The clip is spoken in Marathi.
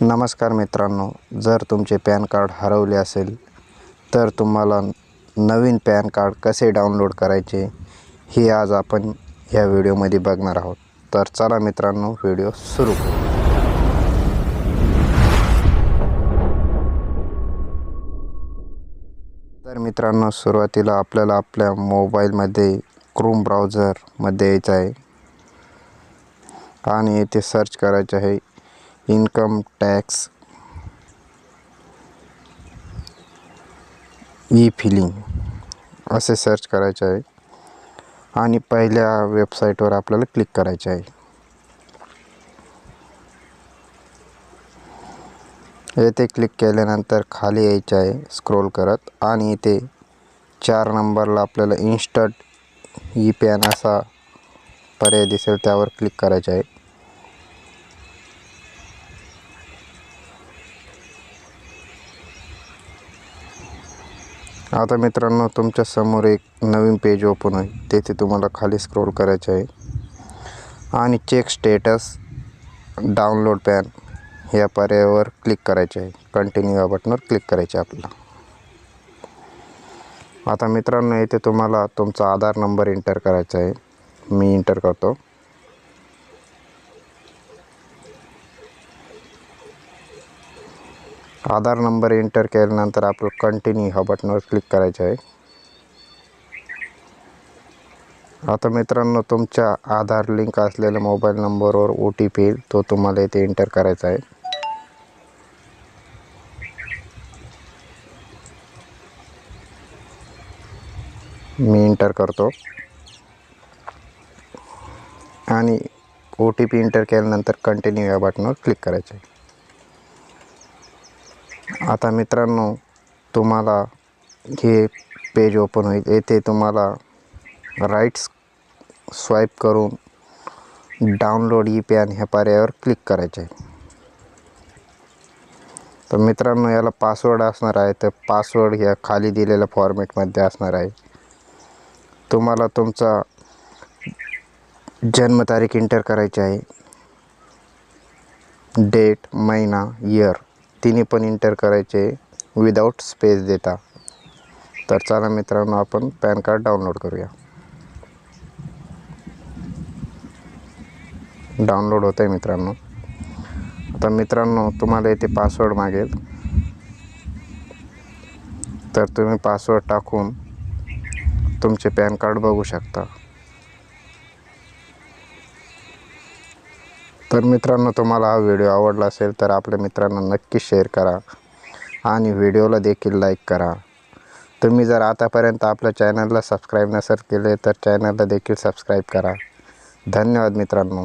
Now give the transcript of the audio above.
नमस्कार मित्रांनो जर तुमचे पॅन कार्ड हरवले असेल तर तुम्हाला नवीन पॅन कार्ड कसे डाउनलोड करायचे हे आज आपण ह्या व्हिडिओमध्ये बघणार आहोत. तर चला मित्रांनो व्हिडिओ सुरू करू. तर मित्रांनो सुरुवातीला आपल्याला आपल्या मोबाईलमध्ये क्रोम ब्राउझरमध्ये यायचं आहे. आणि येथे सर्च करायचं आहे. इन्कम टॅक्स ई फिलिंग असे सर्च करायचे आहे. आणि पहिल्या वेबसाईटवर आपल्याला क्लिक करायचे आहे. येथे क्लिक केल्यानंतर खाली यायचे आहे स्क्रोल करत. आणि इथे चार नंबरला आपल्याला इन्स्टंट ई पॅन असा पर्याय दिसेल त्यावर क्लिक करायचे आहे. आता मित्रांनो तुमच्यासमोर एक नवीन पेज ओपन होईल. तेथे तुम्हाला खाली स्क्रोल करायचे आहे. आणि चेक स्टेटस डाउनलोड पॅन या पर्यायावर क्लिक करायचे आहे. कंटिन्यू या बटनवर क्लिक करायचे आहे आपल्याला. आता मित्रांनो येथे तुम्हाला तुमचा आधार नंबर एंटर करायचा आहे. मी इंटर करतो. आधार नंबर एंटर केल्यानंतर आपलं कंटिन्यू ह्या बटनवर क्लिक करायचं आहे. आता मित्रांनो तुमच्या आधार लिंक असलेल्या मोबाईल नंबरवर ओ टी पी येईल तो तुम्हाला इथे एंटर करायचा आहे. मी एंटर करतो. आणि ओ टी पी एंटर केल्यानंतर कंटिन्यू या बटनवर क्लिक करायचं आहे. आता मित्रांनो तुम्हाला हे पेज ओपन होईल. येथे तुम्हाला राईट स्वाईप करून डाउनलोड ई पॅन ह्या पर्यायावर क्लिक करायचे आहे. तर मित्रांनो याला पासवर्ड असणार आहे. तर पासवर्ड ह्या खाली दिलेल्या फॉर्मॅटमध्ये असणार आहे. तुम्हाला तुमचा जन्मतारीख इंटर करायची आहे. डेट महिना इयर तिन्ही पण इंटर करायचे विदाऊट स्पेस देता तर चला मित्रांनो आपण पॅन कार्ड डाउनलोड करूया. डाउनलोड होतं आहे मित्रांनो. आता मित्रांनो तुम्हाला येथे पासवर्ड मागेल. तर तुम्ही पासवर्ड टाकून तुमचे पॅन कार्ड बघू शकता. तर मित्रांनो तुम्हाला हा व्हिडिओ आवडला असेल तर आपल्या मित्रांना नक्की शेअर करा आणि व्हिडिओला देखील लाईक करा. तुम्ही जर आतापर्यंत आपल्या चॅनलला सबस्क्राईब नसेल केले तर चॅनलला देखील सबस्क्राईब करा. धन्यवाद मित्रांनो.